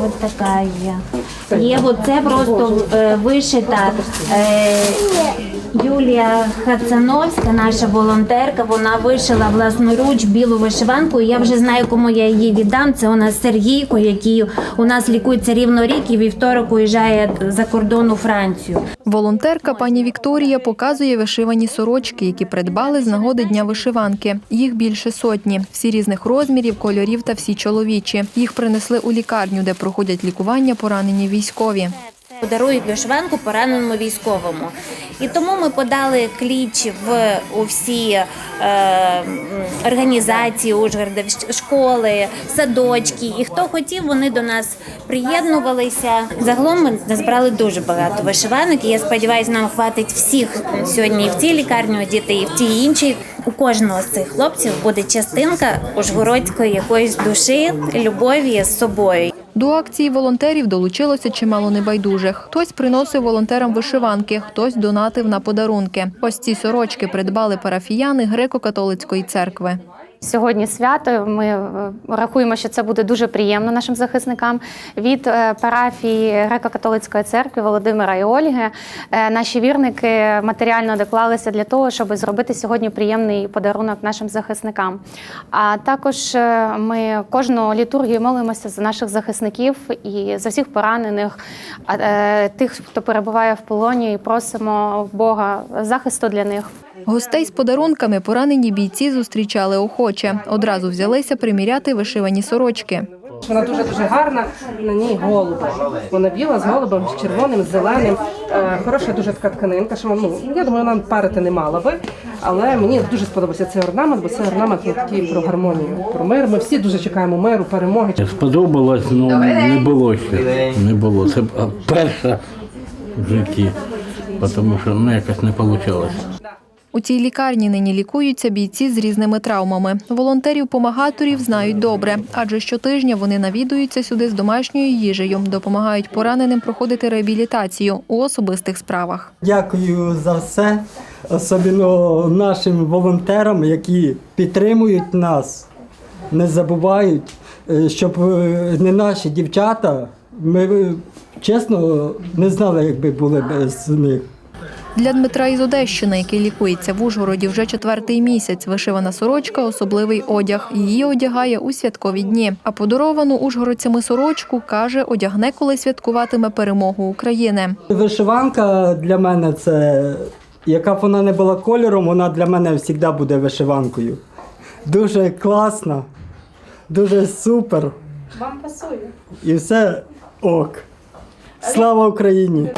Ось такая є. Є оце просто е, вишита е, Юлія Хацановська, наша волонтерка. Вона вишила власноруч білу вишиванку. Я вже знаю, кому я її віддам. Це у нас Сергійко, який у нас лікується рівно рік і вівторок уїжджає за кордон у Францію. Волонтерка пані Вікторія показує вишивані сорочки, які придбали з нагоди дня вишиванки. Їх більше сотні, всі різних розмірів, кольорів та всі чоловічі. Їх принесли у лікарню, де проходять лікування поранені військові. Подарують вишиванку пораненому військовому. І тому ми подали кліч в у всі е, організації Ужгорода, школи, садочки. І хто хотів, вони до нас приєднувалися. Загалом ми назбирали дуже багато вишиванок. І я сподіваюся, нам хватить всіх сьогодні і в цій лікарні одіти, і в тій іншій. У кожного з цих хлопців буде частинка ужгородської якоїсь душі, любові з собою. До акції волонтерів долучилося чимало небайдужих. Хтось приносив волонтерам вишиванки, хтось донатив на подарунки. Ось ці сорочки придбали парафіяни греко-католицької церкви. Сьогодні свято. Ми е, рахуємо, що це буде дуже приємно нашим захисникам. Від е, парафії греко-католицької церкви Володимира і Ольги е, наші вірники матеріально доклалися для того, щоб зробити сьогодні приємний подарунок нашим захисникам. А також ми кожну літургію молимося за наших захисників і за всіх поранених, тих, хто перебуває в полоні, і просимо Бога захисту для них. Гостей з подарунками поранені бійці зустрічали охоче. Одразу взялися приміряти вишивані сорочки. Вона дуже дуже гарна. На ній голуб. Вона біла з голубом, з червоним, з зеленим. Е, хороша дуже така тканинка. Що ну я думаю, вона парити не мала би. Але мені дуже сподобався цей орнамент, бо цей орнамент ну, такий про гармонію, про мир. Ми всі дуже чекаємо миру, перемоги. Сподобалось, ну не було ще. Не було. Це перша в житті, тому що ну, якось не вийшло. У цій лікарні нині лікуються бійці з різними травмами. Волонтерів-помагаторів знають добре, адже щотижня вони навідуються сюди з домашньою їжею, допомагають пораненим проходити реабілітацію у особистих справах. Дякую за все, особливо нашим волонтерам, які підтримують нас, не забувають, е, щоб е, не наші дівчата. Ми е, чесно не знали, як би були без них. Для Дмитра із Одещини, який лікується в Ужгороді вже четвертий місяць, вишивана сорочка особливий одяг. Її одягає у святкові дні. А подаровану ужгородцями сорочку каже, одягне, коли святкуватиме перемогу України. Вишиванка для мене це, яка б вона не була кольором, вона для мене завжди буде вишиванкою. Дуже класна, дуже супер. Вам пасує. І все ок. Слава Україні!